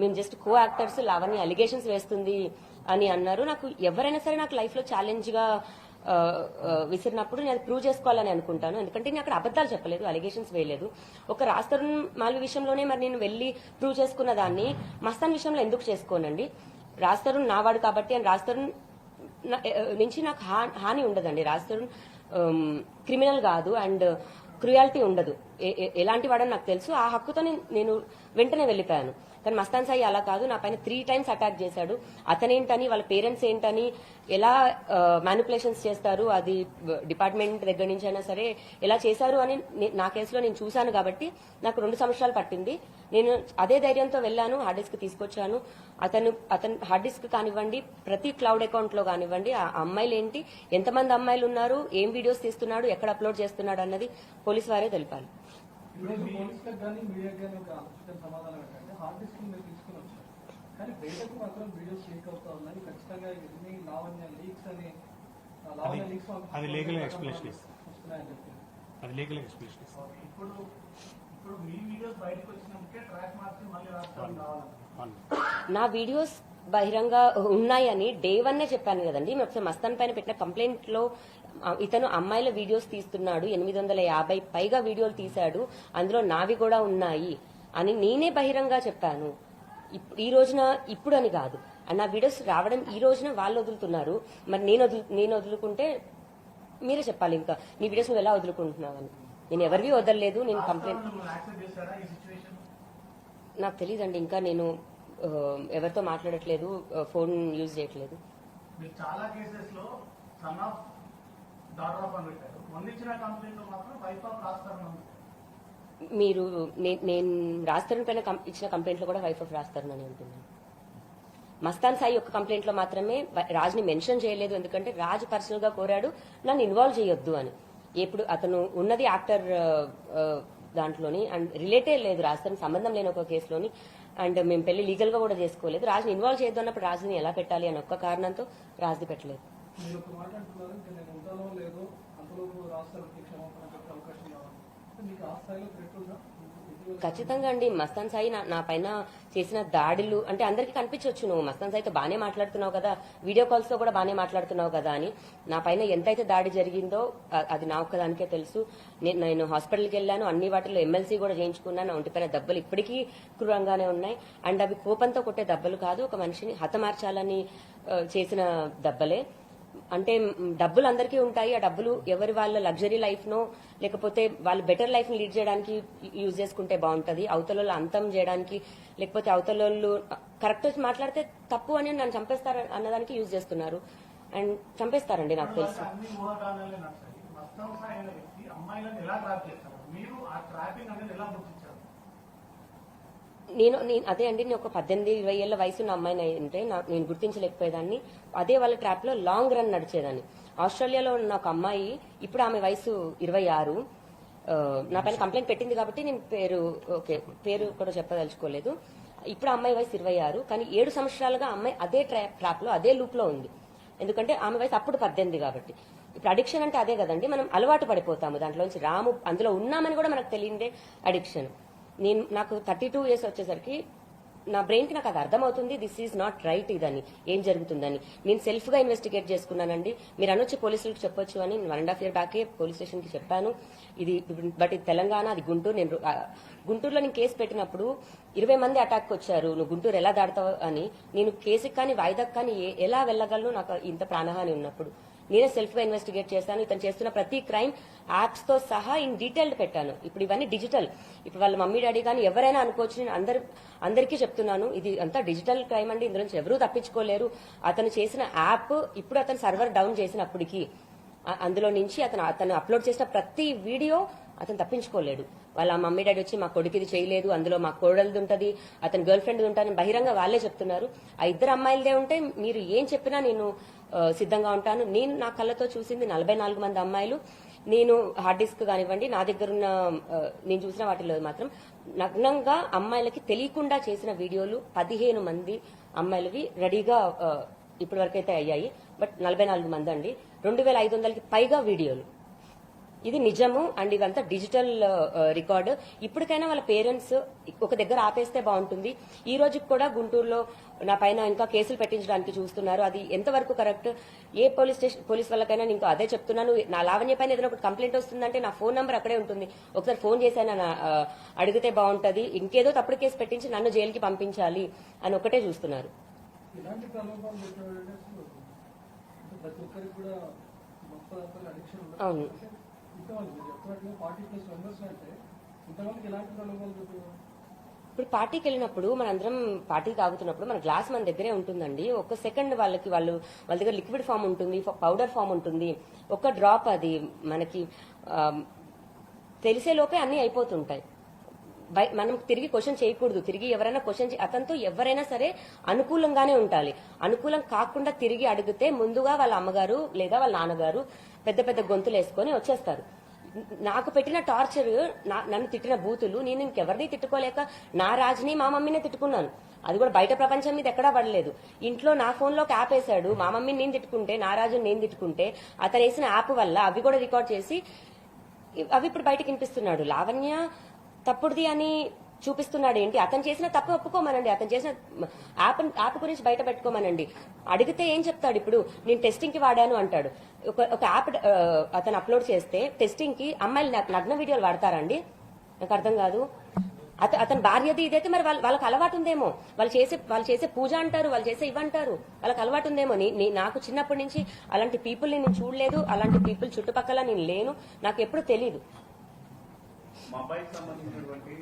మేము just co actors Lavanya allegations వేస్తుంది అని అన్నారు. నాకు ఎవరైనా సరే నాకు లైఫ్లో ఛాలెంజ్గా విసిరినప్పుడు నేను ప్రూవ్ చేసుకోవాలని అనుకుంటాను. ఎందుకంటే నేను అక్కడ అబద్ధాలు చెప్పలేదు అలిగేషన్స్ వేయలేదు. ఒక రాస్తరుణ్ మాల్వి విషయంలోనే మరి నేను వెళ్ళి ప్రూవ్ చేసుకున్న దాన్ని మస్తాన్ విషయంలో ఎందుకు చేసుకోనండి? రాస్తరుణ్ నావాడు కాబట్టి అని రాస్తరుణ్ నుంచి నాకు హా- హాని ఉండదండి. రాస్తరుణ్ క్రిమినల్ కాదు అండ్ క్రుయాలిటీ ఉండదు. ఎలాంటి వాడని నాకు తెలుసు. ఆ హక్కుతో నేను- నేను వెంటనే వెళ్ళిపోయాను. కానీ మస్తాన్ సాయి అలా కాదు నా పైన త్రీ టైమ్స్ అటాక్ చేశాడు. అతనేంటని వాళ్ళ పేరెంట్స్ ఏంటని ఎలా మ్యానిపులేషన్స్ చేస్తారు అది డిపార్ట్మెంట్ దగ్గర నుంచి అయినా సరే ఎలా చేశారు అని నా కేసులో నేను చూశాను కాబట్టి నాకు రెండు సంవత్సరాలు పట్టింది. నేను అదే ధైర్యంతో వెళ్ళాను హార్డ్ డిస్క్ తీసుకొచ్చాను. అతను అతను హార్డ్ డిస్క్ కానివ్వండి ప్రతి క్లౌడ్ అకౌంట్లో కానివ్వండి ఆ అమ్మాయిలు ఏంటి ఎంతమంది అమ్మాయిలు ఉన్నారు ఏం వీడియోస్ తీస్తున్నాడు ఎక్కడ అప్లోడ్ చేస్తున్నాడు అన్నది పోలీస్ వారే తెలిపాలి. ఈరోజు పోలీసులకు కానీ మీడియాకి కానీ ఒక ఆలోచన సమాధానం ఏంటంటే హార్డ్ డిస్క్ మీరు తీసుకుని వచ్చారు. కానీ బయటకు మాత్రం వీడియోస్ లీక్ అవుతా ఉన్నాయి ఖచ్చితంగా ఇవన్నీ లావణ్య లీక్స్ అని ఆ లావణ్య అది- లీక్స్ అది. వస్తున్నాయని చెప్పి అది లీగల్ ఎక్స్ప్లెనేషన్. ఇప్పుడు ఇప్పుడు మీ వీడియోస్ బయటకు ట్రాక్ మార్చి మళ్ళీ నా వీడియోస్ బహిరంగ ఉన్నాయని డే వన్ చెప్పాను కదండి. ఒకసారి మస్తాన్ పైన పెట్టిన కంప్లైంట్లో ఇతను అమ్మాయిల వీడియోస్ తీస్తున్నాడు. ఎనిమిది వందల యాభై పైగా వీడియోలు తీశాడు. అందులో నావి కూడా ఉన్నాయి అని నేనే బహిరంగ చెప్పాను. ఈ రోజున ఇప్పుడు అని కాదు. అండ్ నా వీడియోస్ రావడం ఈ రోజున వాళ్ళు వదులుతున్నారు. మరి నేను వదులు నేను వదులుకుంటే మీరే చెప్పాలి ఇంకా. నీ వీడియోస్ నువ్వు ఎలా వదులుకుంటున్నావని. నేను ఎవరివి వదలలేదు నేను కంప్లైంట్ నాకు తెలియదండి ఇంకా నేను ఎవరితో మాట్లాడట్లేదు ఆ, ఫోన్ యూజ్ చేయట్లేదు. మీరు చాలా కేసెస్లో సన్ ఆఫ్ డాటర్ ఆఫ్ అని పెట్టారు. మొన్న ఇచ్చిన కంప్లైంట్లో మాత్రం వైఫ్ ఆఫ్ రాస్తారు ఉంది మీరు నేను రాస్తారని పైన ఇచ్చిన కంప్లైంట్లో కూడా వైఫ్ ఆఫ్ రాస్తారని అని అంటున్నాను. మస్తాన్ సాయి యొక్క కంప్లైంట్లో మాత్రమే రాజ్ని మెన్షన్ చేయలేదు ఎందుకంటే రాజ్ పర్సనల్గా కోరాడు నన్ను ఇన్వాల్వ్ చేయొద్దు అని. ఎప్పుడు అతను ఉన్నది యాక్టర్ దాంట్లోని అండ్ రిలేటే లేదు రాజుతో సంబంధం లేని ఒక కేసులోని. అండ్ మేము పెళ్ళి లీగల్గా కూడా చేసుకోలేదు. రాజుని ఇన్వాల్వ్ చేయొద్దు అన్నప్పుడు రాజుని ఎలా పెట్టాలి అని ఒక్క కారణంతో రాజుది పెట్టలేదు. మీకు ఆ స్థాయిలో థ్రెట్ ఖచ్చితంగా అండి. మస్తాన్ సాయి నా- పైన చేసిన దాడులు అంటే అందరికీ కనిపించవచ్చు నువ్వు మస్తాన్ సాయితో బాగానే మాట్లాడుతున్నావు కదా. వీడియో కాల్స్తో కూడా బాగానే మాట్లాడుతున్నావు కదా అని. నా పైన ఎంతైతే దాడి జరిగిందో అది నా ఒక్కదానికే తెలుసు. నేను హాస్పిటల్కి వెళ్ళాను. అన్ని వాటిలో ఎమ్మెల్సీ కూడా చేయించుకున్నాను. నా ఒంటిపైన దెబ్బలు ఇప్పటికీ క్రూరంగానే ఉన్నాయి. అండ్ అవి కోపంతో కొట్టే దెబ్బలు కాదు. ఒక మనిషిని హతమార్చాలని చేసిన దెబ్బలే. అంటే డబ్బులు అందరికీ ఉంటాయి. ఆ డబ్బులు ఎవరి వాళ్ళ లగ్జరీ లైఫ్ నో లేకపోతే వాళ్ళు బెటర్ లైఫ్ని లీడ్ చేయడానికి యూజ్ చేసుకుంటే బాగుంటది. అవతల అంతం చేయడానికి లేకపోతే అవతల కరెక్ట్ మాట్లాడితే తప్పు అని నన్ను చంపేస్తారు అన్నదానికి యూజ్ చేస్తున్నారు. అండ్ చంపేస్తారండి నాకు తెలుసు. అమ్మాయిలను ఎలా ట్రాప్ చేస్తారు? మీరు ఆ ట్రాపింగ్ అనేది ఎలా నేను నేను అదే అండి నేను ఒక పద్దెనిమిది ఇరవై ఏళ్ళ వయసు ఉన్న అమ్మాయిని అంటే నేను గుర్తించలేకపోయేదాన్ని. అదే వాళ్ళ ట్రాప్లో లాంగ్ రన్ నడిచేదాన్ని. ఆస్ట్రేలియాలో ఉన్న ఒక అమ్మాయి ఇప్పుడు ఆమె వయసు ఇరవై ఆరు. నా పైన కంప్లైంట్ పెట్టింది కాబట్టి నేను పేరు ఓకే పేరు కూడా చెప్పదలుచుకోలేదు. ఇప్పుడు అమ్మాయి వయసు ఇరవై ఆరు కానీ ఏడు సంవత్సరాలుగా అమ్మాయి అదే ట్రాప్లో అదే లూప్లో ఉంది. ఎందుకంటే ఆమె వయసు అప్పుడు పద్దెనిమిది కాబట్టి. ఇప్పుడు అడిక్షన్ అంటే అదే కదండి మనం అలవాటు పడిపోతాము. దాంట్లోంచి రాము అందులో ఉన్నామని కూడా మనకు తెలియదే అడిక్షన్ నేను నాకు థర్టీ టూ ఇయర్స్ వచ్చేసరికి నా బ్రెయిన్కి నాకు అది అర్థమవుతుంది దిస్ ఈజ్ నాట్ రైట్ ఇదని ఏం జరుగుతుందని. నేను సెల్ఫ్గా ఇన్వెస్టిగేట్ చేసుకున్నానండి. మీరు అనొచ్చి పోలీసులకు చెప్పొచ్చు అని వన్ అండ్ హాఫ్ ఇయర్ బ్యాకే పోలీస్ స్టేషన్కి చెప్పాను. ఇది బట్ ఇది తెలంగాణ అది గుంటూరు నేను గుంటూరులో నేను కేసు పెట్టినప్పుడు ఇరవై మంది అటాక్ వచ్చారు. నువ్వు గుంటూరు ఎలా దాడతావు అని నేను కేసుకి కానీ వాయిదాకి కానీ ఏ- ఎలా వెళ్ళగలను నాకు ఇంత ప్రాణహాని ఉన్నప్పుడు. నేనే సెల్ఫ్గా ఇన్వెస్టిగేట్ చేశాను. ఇతను చేస్తున్న ప్రతి క్రైమ్ యాప్స్తో సహా ఇన్ డీటెయిల్డ్ పెట్టాను. ఇప్పుడు ఇవన్నీ డిజిటల్ ఇప్పుడు వాళ్ళ మమ్మీ డాడీ కానీ ఎవరైనా అనుకోవచ్చు నేను అందరు అందరికీ చెప్తున్నాను ఇది అంతా డిజిటల్ క్రైమ్ అండి. ఇందులో నుంచి ఎవరూ తప్పించుకోలేరు. అతను చేసిన యాప్ ఇప్పుడు అతను సర్వర్ డౌన్ చేసినప్పటికీ అందులో నుంచి అతను అతను అప్లోడ్ చేసిన ప్రతి వీడియో అతను తప్పించుకోలేడు. వాళ్ళ మమ్మీ డాడీ వచ్చి మా కొడుకు ఇది చేయలేదు అందులో మా కోడలిది ఉంటది అతని గర్ల్ ఫ్రెండ్ ఉంటుంది బహిరంగ వాళ్ళే చెప్తున్నారు. ఆ ఇద్దరు అమ్మాయిలదే ఉంటే మీరు ఏం చెప్పినా నేను సిద్ధంగా ఉంటాను. నేను నా కళ్ళతో చూసింది నలభై నాలుగు మంది అమ్మాయిలు. నేను హార్డ్ డిస్క్ కానివ్వండి నా దగ్గర ఉన్న నేను చూసిన వాటిలో మాత్రం నగ్నంగా అమ్మాయిలకి తెలియకుండా చేసిన వీడియోలు పదిహేను మంది అమ్మాయిలవి రెడీగా ఇప్పటి అయ్యాయి. బట్ నలభై నాలుగు మంది అండి. రెండు వేల ఐదు వందలకి పైగా వీడియోలు. ఇది నిజము అండ్ ఇదంతా డిజిటల్ రికార్డు. ఇప్పటికైనా వాళ్ళ పేరెంట్స్ ఒక దగ్గర ఆపేస్తే బాగుంటుంది. ఈ రోజుకి కూడా గుంటూరులో నా పైన ఇంకా కేసులు పెట్టించడానికి చూస్తున్నారు. అది ఎంతవరకు కరెక్ట్? ఏ పోలీస్ స్టేషన్ పోలీస్ వాళ్ళకైనా నేను అదే చెప్తున్నాను. నా లావణ్య పైన ఏదైనా ఒక కంప్లైంట్ వస్తుందంటే నా ఫోన్ నంబర్ అక్కడే ఉంటుంది. ఒకసారి ఫోన్ చేశాను అడిగితే బాగుంటది. ఇంకేదో తప్పుడు కేసు పెట్టించి నన్ను జైలుకి పంపించాలి అని ఒకటే చూస్తున్నారు. అవును. ఇప్పుడు పార్టీకి వెళ్ళినప్పుడు మనందరం పార్టీ తాగుతున్నప్పుడు మన గ్లాస్ మన దగ్గరే ఉంటుందండి. ఒక సెకండ్ వాళ్ళకి వాళ్ళు వాళ్ళ దగ్గర లిక్విడ్ ఫామ్ ఉంటుంది పౌడర్ ఫామ్ ఉంటుంది. ఒక డ్రాప్ అది మనకి తెలిసే లోపే అన్ని అయిపోతుంటాయి. మనం తిరిగి క్వశ్చన్ చేయకూడదు. తిరిగి ఎవరైనా క్వశ్చన్ అతనితో ఎవరైనా సరే అనుకూలంగానే ఉండాలి. అనుకూలం కాకుండా తిరిగి అడిగితే ముందుగా వాళ్ళ అమ్మగారు లేదా వాళ్ళ నాన్నగారు పెద్ద పెద్ద గొంతులు వేసుకొని వచ్చేస్తారు. నాకు పెట్టిన టార్చర్ నా- నన్ను తిట్టిన బూతులు నేను ఇంకెవరిని తిట్టుకోలేక నా రాజుని మా మమ్మీనే తిట్టుకున్నాను. అది కూడా బయట ప్రపంచం మీద ఎక్కడా పడలేదు. ఇంట్లో నా ఫోన్లోకి యాప్ వేశాడు. మా మమ్మీని నేను తిట్టుకుంటే నా రాజుని నేను తిట్టుకుంటే అతను వేసిన యాప్ వల్ల అవి కూడా రికార్డ్ చేసి అవి ఇప్పుడు బయటకు వినిపిస్తున్నాడు. లావణ్య తప్పుడుది అని చూపిస్తున్నాడు ఏంటి? అతను చేసిన తప్పు ఒప్పుకోమనండి. అతను చేసిన యాప్ యాప్ గురించి బయట పెట్టుకోమనండి. అడిగితే ఏం చెప్తాడు ఇప్పుడు? నేను టెస్టింగ్కి వాడాను అంటాడు. ఒక ఒక యాప్ అతను అప్లోడ్ చేస్తే టెస్టింగ్కి అమ్మాయిలు నగ్న వీడియోలు వాడతారండి. నాకు అర్థం కాదు. అత అతని భార్యది ఇదైతే మరి వాళ్ళ- వాళ్ళకి అలవాటు ఉందేమో వాళ్ళు చేసే వాళ్ళు చేసే పూజ అంటారు వాళ్ళు చేసే ఇవ్వంటారు. వాళ్ళకి అలవాటు ఉందేమో నీ- నాకు చిన్నప్పటి నుంచి అలాంటి పీపుల్ని నేను చూడలేదు. అలాంటి పీపుల్ చుట్టుపక్కల నేను లేను. నాకు ఎప్పుడు తెలియదు మా అబ్బాయికి సంబంధించినటువంటి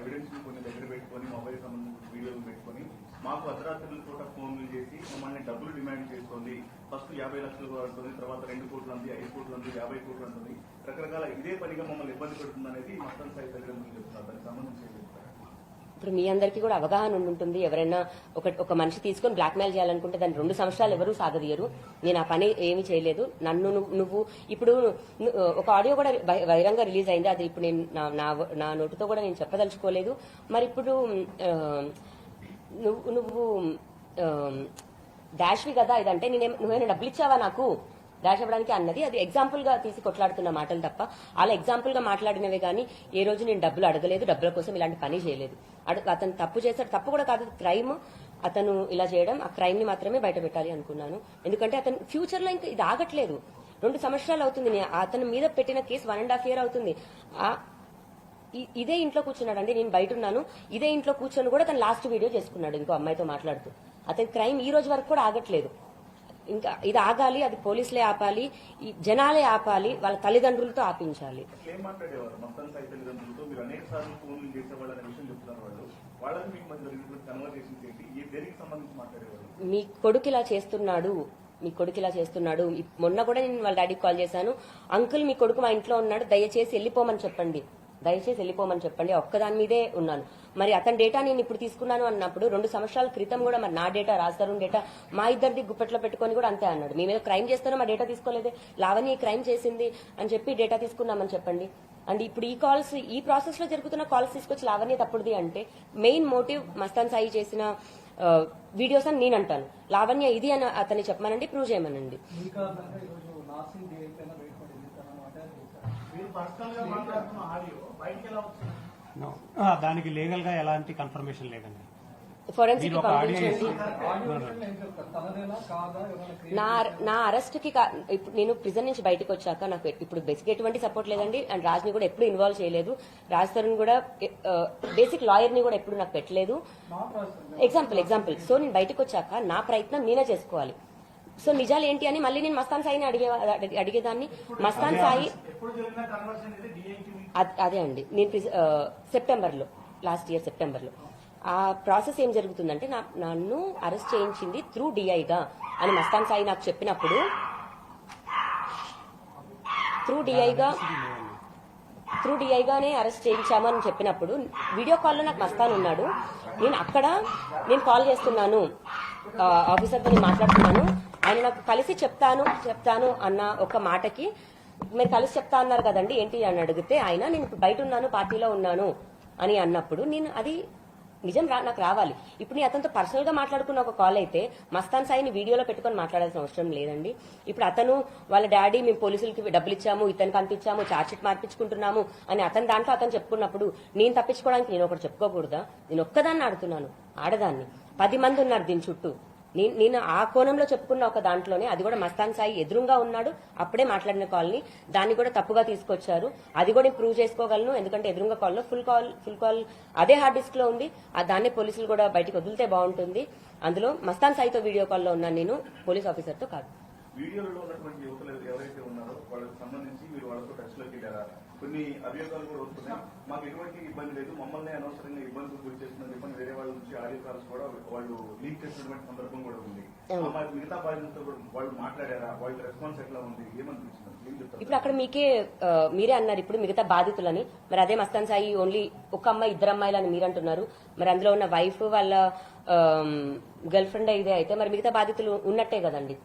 ఎవిడెన్స్ కొన్ని దగ్గర పెట్టుకొని మొబైల్ సంబంధించిన వీడియోలు పెట్టుకొని మాకు అర్ధరాత్రుల పూట ఫోన్లు చేసి మమ్మల్ని డబ్బులు డిమాండ్ చేస్తుంది. ఫస్ట్ యాభై లక్షలు అంటుంది తర్వాత రెండు కోట్లు అంది ఐదు కోట్లు అంది యాభై కోట్లు అంటుంది రకరకాల ఇదే పనిగా మమ్మల్ని ఇబ్బంది పెడుతుంది అనేది మస్తం స్థాయి తల్లిదండ్రులు చెప్తున్నారు. దానికి సంబంధించి ఇప్పుడు మీ అందరికీ కూడా అవగాహన ఉంటుంది ఎవరైనా ఒక ఒక మనిషి తీసుకొని బ్లాక్మెయిల్ చేయాలనుకుంటే దాన్ని రెండు సంవత్సరాలు ఎవరూ సాగదీయరు. నేను ఆ పని ఏమీ చేయలేదు. నన్ను నువ్వు- ఇప్పుడు ఒక ఆడియో కూడా బహి- బహిరంగ రిలీజ్ అయింది. అది ఇప్పుడు నేను నా నా- నా నోటితో కూడా నేను చెప్పదలుచుకోలేదు. మరి ఇప్పుడు నువ్వు నువ్వు డాష్వి కదా ఇదంటే నేనే నువ్వేమైనా డబ్బులు ఇచ్చావా నాకు? డాష్ అన్నది అది ఎగ్జాంపుల్గా తీసి కొట్లాడుతున్న మాటలు తప్ప అలా ఎగ్జాంపుల్గా మాట్లాడినవే కానీ ఏ రోజు నేను డబ్బులు అడగలేదు డబ్బుల కోసం ఇలాంటి పని చేయలేదు. అతను తప్పు చేశాడు. తప్పు కూడా కాదు క్రైమ్ అతను ఇలా చేయడం ఆ క్రైమ్ని మాత్రమే బయట పెట్టాలి అనుకున్నాను. ఎందుకంటే అతను ఫ్యూచర్లో ఇంకా ఇది ఆగట్లేదు. రెండు సంవత్సరాలు అవుతుంది అతని మీద పెట్టిన case one and half year అవుతుంది. ఆ ఇదే ఇంట్లో కూర్చున్నాడు నేను బయట ఉన్నాను. ఇదే ఇంట్లో కూర్చొని కూడా తను లాస్ట్ వీడియో చేసుకున్నాడు ఇంకో అమ్మాయితో మాట్లాడుతూ. అతని క్రైమ్ ఈ రోజు వరకు కూడా ఆగట్లేదు. ఇంకా ఇది ఆగాలి అది పోలీసులే ఆపాలి ఈ జనాలే ఆపాలి వాళ్ళ తల్లిదండ్రులతో ఆపించాలి. మీ కొడుకు ఇలా చేస్తున్నాడు మీ కొడుకు ఇలా చేస్తున్నాడు మొన్న కూడా నేను వాళ్ళ డాడీకి కాల్ చేశాను. అంకుల్ మీ కొడుకు మా ఇంట్లో ఉన్నాడు దయచేసి వెళ్ళిపోమని చెప్పండి. దయచేసి వెళ్ళిపోమని చెప్పండి ఒక్కదాని మీదే ఉన్నాను. మరి అతని డేటా నేను ఇప్పుడు తీసుకున్నాను అన్నప్పుడు రెండు సంవత్సరాల క్రితం కూడా మరి నా డేటా రాజతరుణ్ డేటా మా ఇద్దరిది గుప్పెట్లో పెట్టుకొని కూడా అంతే అన్నాడు. మీ మీద క్రైమ్ చేస్తారో మా డేటా తీసుకోలేదే. లావణ్య క్రైమ్ చేసింది అని చెప్పి డేటా తీసుకున్నామని చెప్పండి. అండ్ ఇప్పుడు ఈ కాల్స్ ఈ ప్రాసెస్లో జరుగుతున్న కాల్స్ తీసుకొచ్చి లావణ్య తప్పుడుది అంటే మెయిన్ మోటివ్ మస్తాన్ సాయి చేసిన వీడియోస్ అని నేను అంటాను. లావణ్య ఇది అని అతన్ని చెప్పమనండి ప్రూవ్ చేయమనండి. పర్సనల్గా మాట్లాడుతున్న ఆడియో దానికి లీగల్గా ఎలాంటి కన్ఫర్మేషన్ లేదండి. ఫోరెన్సిక్ నా నా అరెస్ట్కి నేను ప్రిజన్ నుంచి బయటకు వచ్చాక నాకు ఇప్పుడు బేసిక్ ఎటువంటి సపోర్ట్ లేదండి. అండ్ రాజ్ని కూడా ఎప్పుడు ఇన్వాల్వ్ చేయలేదు. రాజ్ తరుణ్ కూడా బేసిక్ లాయర్ని కూడా ఎప్పుడు నాకు పెట్టలేదు. ఎగ్జాంపుల్ ఎగ్జాంపుల్ సో నేను బయటకు వచ్చాక నా ప్రయత్నం నేనే చేసుకోవాలి. సో నిజాలు ఏంటి అని మళ్ళీ నేను మస్తాన్ సాయిని అడిగే అడిగేదాన్ని. మస్తాన్ సాయి అదే అండి. నేను ప్రిజ- సెప్టెంబర్లో లాస్ట్ ఇయర్ సెప్టెంబర్లో. ఆ ప్రాసెస్ ఏం జరుగుతుందంటే నన్ను అరెస్ట్ చేయించింది త్రూ డిఐగా అని మస్తాన్ సాయి నాకు చెప్పినప్పుడు త్రూ డిఐగా త్రూ డిఐగానే అరెస్ట్ చేయించామని చెప్పినప్పుడు వీడియో కాల్లో నాకు మస్తాన్ ఉన్నాడు. నేను అక్కడ నేను కాల్ చేస్తున్నాను ఆఫీసర్తో నేను మాట్లాడుతున్నాను. ఆయన నాకు కలిసి చెప్తాను చెప్తాను అన్న ఒక మాటకి మీరు కలిసి చెప్తా అన్నారు కదండి ఏంటి అని అడిగితే ఆయన నేను ఇప్పుడు బయట ఉన్నాను పార్టీలో ఉన్నాను అని అన్నప్పుడు నేను అది నిజం రా నాకు రావాలి. ఇప్పుడు నేను అతనితో పర్సనల్గా మాట్లాడుకున్న ఒక కాల్ అయితే మస్తాన్ సాయిని వీడియోలో పెట్టుకొని మాట్లాడాల్సిన అవసరం లేదండి. ఇప్పుడు అతను వాళ్ళ డాడీ మేము పోలీసులకి డబ్బులు ఇచ్చాము ఇతనికి పంపించాము చార్జ్షీట్ మార్పించుకుంటున్నాము అని అతని దాంట్లో అతను చెప్పుకున్నప్పుడు నేను తప్పించుకోవడానికి నేను ఒకటి చెప్పుకోకూడదా? నేను ఒక్కదాన్ని ఆడుతున్నాను ఆడదాన్ని. పది మంది ఉన్నారు దీని చుట్టూ. నేను నేను ఆ కోణంలో చెప్పుకున్న ఒక దాంట్లోనే అది కూడా మస్తాన్ సాయి ఎదురుగా ఉన్నాడు అప్పుడే మాట్లాడిన కాల్ని. దాన్ని కూడా తప్పుగా తీసుకొచ్చారు. అది కూడా నేను ప్రూవ్ చేసుకోగలను ఎందుకంటే ఎదురుగా కాల్లో ఫుల్ కాల్ ఫుల్ కాల్ అదే హార్డ్ డిస్క్లో ఉంది. ఆ దాన్ని పోలీసులు కూడా బయటకు వదిలితే బాగుంటుంది. అందులో మస్తాన్ సాయితో వీడియో కాల్లో ఉన్నాను నేను పోలీస్ ఆఫీసర్తో కాదు వీడియోలో ఉన్నటువంటి యువకులు ఎవరైతే ఉన్నారో వాళ్ళకి సంబంధించి మీరు వాళ్ళతో టచ్లోకి వెళ్ళారా? కొన్ని అభియోగాలు కూడా వస్తున్నాయి. మాకు ఎటువంటి ఇబ్బంది లేదు. మమ్మల్ని అనవసరంగా ఇబ్బందులు గురి చేస్తుందని చెప్పని వేరే వాళ్ళ నుంచి ఆడియో కాల్స్ కూడా వాళ్ళు లీక్ చేసినటువంటి సందర్భం కూడా ఉంది. మిగతా బాధ్యతలతో కూడా వాళ్ళు మాట్లాడారా? వాళ్ళ రెస్పాన్స్ ఎట్లా ఉంది? ఏమనిపించింది ఇప్పుడు అక్కడ మీకే మీరే అన్నారు ఇప్పుడు మిగతా బాధితులని. మరి అదే మస్తాన్ సాయి ఓన్లీ ఒక అమ్మాయి ఇద్దరు అమ్మాయిలు అని మీరు అంటున్నారు. మరి అందులో ఉన్న వైఫ్ వాళ్ళ గర్ల్ ఫ్రెండ్ ఇదే అయితే మరి మిగతా బాధితులు ఉన్నట్టే కదండి.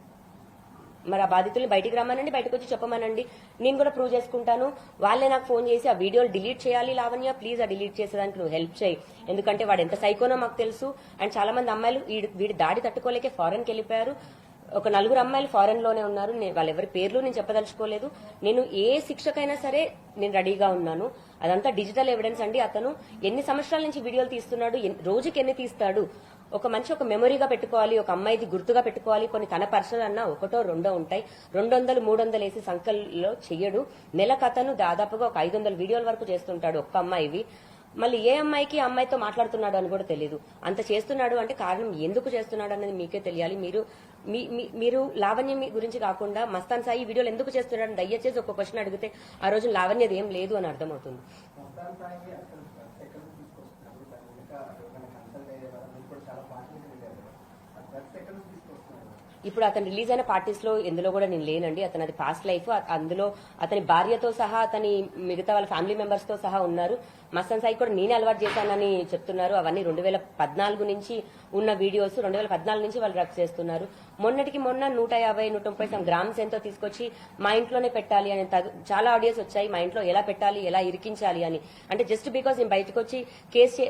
మరి ఆ బాధితుల్ని బయటికి రమ్మనండి బయటకు వచ్చి చెప్పమనండి. నేను కూడా ప్రూవ్ చేసుకుంటాను. వాళ్ళే నాకు ఫోన్ చేసి ఆ వీడియోలు డిలీట్ చేయాలి లావణ్య ప్లీజ్ ఆ డిలీట్ చేసేదానికి నువ్వు హెల్ప్ చేయి. ఎందుకంటే వాడు ఎంత సైకోనో మాకు తెలుసు. అండ్ చాలా మంది అమ్మాయిలు వీడి- వీడి దాడి తట్టుకోలేకే ఫారెన్కి వెళ్ళిపోయారు. ఒక నలుగురు అమ్మాయిలు ఫారెన్లోనే ఉన్నారు. నేను పేర్లు నేను చెప్పదలుచుకోలేదు. నేను ఏ శిక్షకైనా సరే నేను రెడీగా ఉన్నాను. అదంతా డిజిటల్ ఎవిడెన్స్ అండి అతను. ఎన్ని సంవత్సరాల నుంచి వీడియోలు తీస్తున్నాడు? రోజుకి ఎన్ని తీస్తాడు? ఒక మంచి ఒక మెమొరీగా పెట్టుకోవాలి ఒక అమ్మాయిది గుర్తుగా పెట్టుకోవాలి కొన్ని తన పర్సనల్ అన్న ఒకటో రెండో ఉంటాయి. రెండు వందలు మూడు వందలు వేసి సంఖ్యలో చెయ్యడు. నెల కథను దాదాపుగా ఒక ఐదు వందల వీడియోల వరకు చేస్తుంటాడు ఒక్క అమ్మాయివి. మళ్ళీ ఏ అమ్మాయికి అమ్మాయితో మాట్లాడుతున్నాడు అని కూడా తెలియదు అంత చేస్తున్నాడు అంటే కారణం ఎందుకు చేస్తున్నాడు అనేది మీకే తెలియాలి. మీరు మీ- మీ- మీరు లావణ్యం గురించి కాకుండా మస్తాన్ సాయి ఈ వీడియోలు ఎందుకు చేస్తున్నాడు అని దయచేసి ఒక క్వశ్చన్ అడిగితే ఆ రోజు లావణ్యది ఏం లేదు అని అర్థమవుతుంది. out of parking. ఇప్పుడు అతను రిలీజ్ అయిన పార్టీస్లో ఎందులో కూడా నేను లేనండి. అతను అది పాస్ట్ లైఫ్ అందులో అతని భార్యతో సహా అతని మిగతా వాళ్ళ ఫ్యామిలీ మెంబర్స్తో సహా ఉన్నారు. మస్తాన్ సాయి కూడా నేనే అలవాటు చేశానని చెప్తున్నారు. అవన్నీ రెండు వేల పద్నాలుగు నుంచి ఉన్న వీడియోస్ రెండు వేల పద్నాలుగు నుంచి వాళ్ళు డ్రగ్స్ చేస్తున్నారు. మొన్నటికి మొన్న నూట యాభై నూట ముప్పై some గ్రామ్స్ ఎంతో తీసుకొచ్చి మా ఇంట్లోనే పెట్టాలి అని చాలా ఆడియోస్ వచ్చాయి. మా ఇంట్లో ఎలా పెట్టాలి ఎలా ఇరికించాలి అని. అంటే జస్ట్ బికాస్ నేను బయటకు వచ్చి కేసు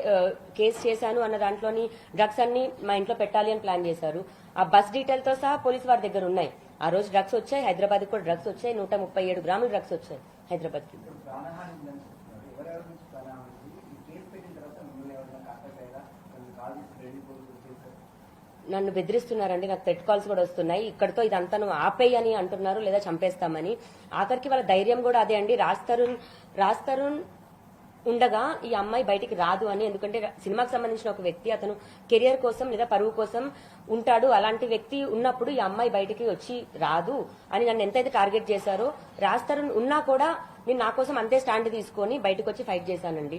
కేసు చేశాను అన్న దాంట్లోని డ్రగ్స్ అన్ని మా ఇంట్లో పెట్టాలి అని ప్లాన్ చేశారు. ఆ బస్ డీటెయిల్తో సహా పోలీస్ వారి దగ్గర ఉన్నాయి. ఆ రోజు డ్రగ్స్ వచ్చాయి. హైదరాబాద్ కూడా డ్రగ్స్ వచ్చాయి. నూట ముప్పై ఏడు గ్రాములు డ్రగ్స్ వచ్చాయి హైదరాబాద్కి నన్ను బెదిరిస్తున్నారండి. నాకు థ్రెట్ కాల్స్ కూడా వస్తున్నాయి. ఇక్కడతో ఇదంతా నువ్వు ఆపేయి అని అంటున్నారు లేదా చంపేస్తామని. ఆఖరికి వాళ్ళ ధైర్యం కూడా అదే అండి. రాజ్ తరుణ్ రాజ్ తరుణ్ ఉండగా ఈ అమ్మాయి బయటికి రాదు అని. ఎందుకంటే సినిమాకి సంబంధించిన ఒక వ్యక్తి అతను కెరియర్ కోసం లేదా పరువు కోసం ఉంటాడు. అలాంటి వ్యక్తి ఉన్నప్పుడు ఈ అమ్మాయి బయటికి వచ్చి రాదు అని నన్ను ఎంతైతే టార్గెట్ చేశారో రాజ్ తరుణ్ ఉన్నా కూడా నేను నా కోసం అంతే స్టాండ్ తీసుకొని బయటకు వచ్చి ఫైట్ చేశానండి.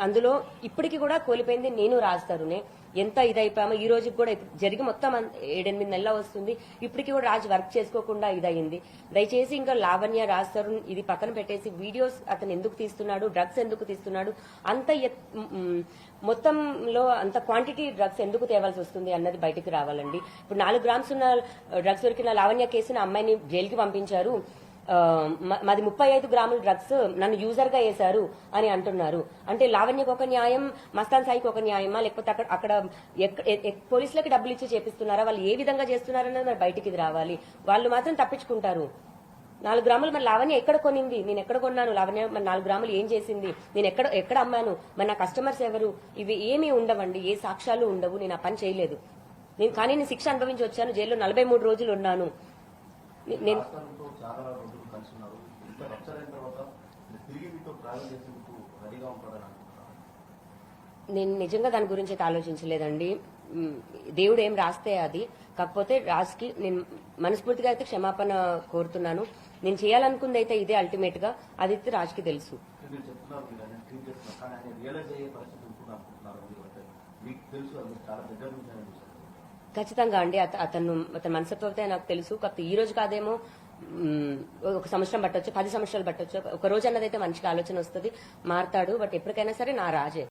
అందులో ఇప్పటికి కూడా కోల్పోయింది నేను రాజుతారునే ఎంత ఇదైపోయామో ఈ రోజుకి కూడా జరిగి మొత్తం ఏడెనిమిది నెలల వస్తుంది. ఇప్పటికి కూడా రాజు వర్క్ చేసుకోకుండా ఇదయింది. దయచేసి ఇంకా లావణ్య రాజ్ తరుణ్ ఇది పక్కన పెట్టేసి వీడియోస్ అతను ఎందుకు తీస్తున్నాడు డ్రగ్స్ ఎందుకు తీస్తున్నాడు అంత ఎత్- మొత్తంలో అంత క్వాంటిటీ డ్రగ్స్ ఎందుకు తేవాల్సి వస్తుంది అన్నది బయటికి రావాలండి. ఇప్పుడు నాలుగు గ్రామ్స్ ఉన్న డ్రగ్స్ దొరికిన లావణ్య కేసును అమ్మాయిని జైలుకి పంపించారు. మాది ముప్పై ఐదు గ్రాముల డ్రగ్స్ నన్ను యూజర్గా వేశారు అని అంటున్నారు. అంటే లావణ్యకు ఒక న్యాయం మస్తాన్ సాయికి ఒక న్యాయమా? లేకపోతే అక్కడ అక్కడ పోలీసులకు డబ్బులు ఇచ్చి చేపిస్తున్నారా? వాళ్ళు ఏ విధంగా చేస్తున్నారన్నది మరి బయటికి రావాలి. వాళ్ళు మాత్రం తప్పించుకుంటారు. నాలుగు గ్రాములు మరి లావణ్య ఎక్కడ కొనింది? నేను ఎక్కడ కొన్నాను? లావణ్య మరి నాలుగు గ్రాములు ఏం చేసింది? నేను ఎక్కడ ఎక్కడ అమ్మాను? మరి నా కస్టమర్స్ ఎవరు? ఇవి ఏమీ ఉండవండి. ఏ సాక్ష్యాలు ఉండవు. నేను ఆ పని చేయలేదు. నేను కానీ నేను శిక్ష అనుభవించి వచ్చాను. జైల్లో నలభై మూడు రోజులు ఉన్నాను. నేను నేను నిజంగా దాని గురించి అయితే ఆలోచించలేదండి. దేవుడు ఏం రాస్తే అది. కాకపోతే రాజ్కి నేను మనస్ఫూర్తిగా అయితే క్షమాపణ కోరుతున్నాను. నేను చేయాలనుకుంది అయితే ఇదే అల్టిమేట్గా. అది అయితే రాజ్కి తెలుసు. మీకు తెలుసు చాలా దగ్గర నుంచి ఖచ్చితంగా అండి. అత- అతను అతని మనస్తత్వం అయితే నాకు తెలుసు. కాకపోతే ఈ రోజు కాదేమో ఒక సంవత్సరం పట్టొచ్చు పది సంవత్సరాలు పట్టొచ్చు. ఒక రోజు అన్నదైతే మంచిగా ఆలోచన వస్తుంది. మారతాడు. బట్ ఎప్పటికైనా సరే నా రాజే.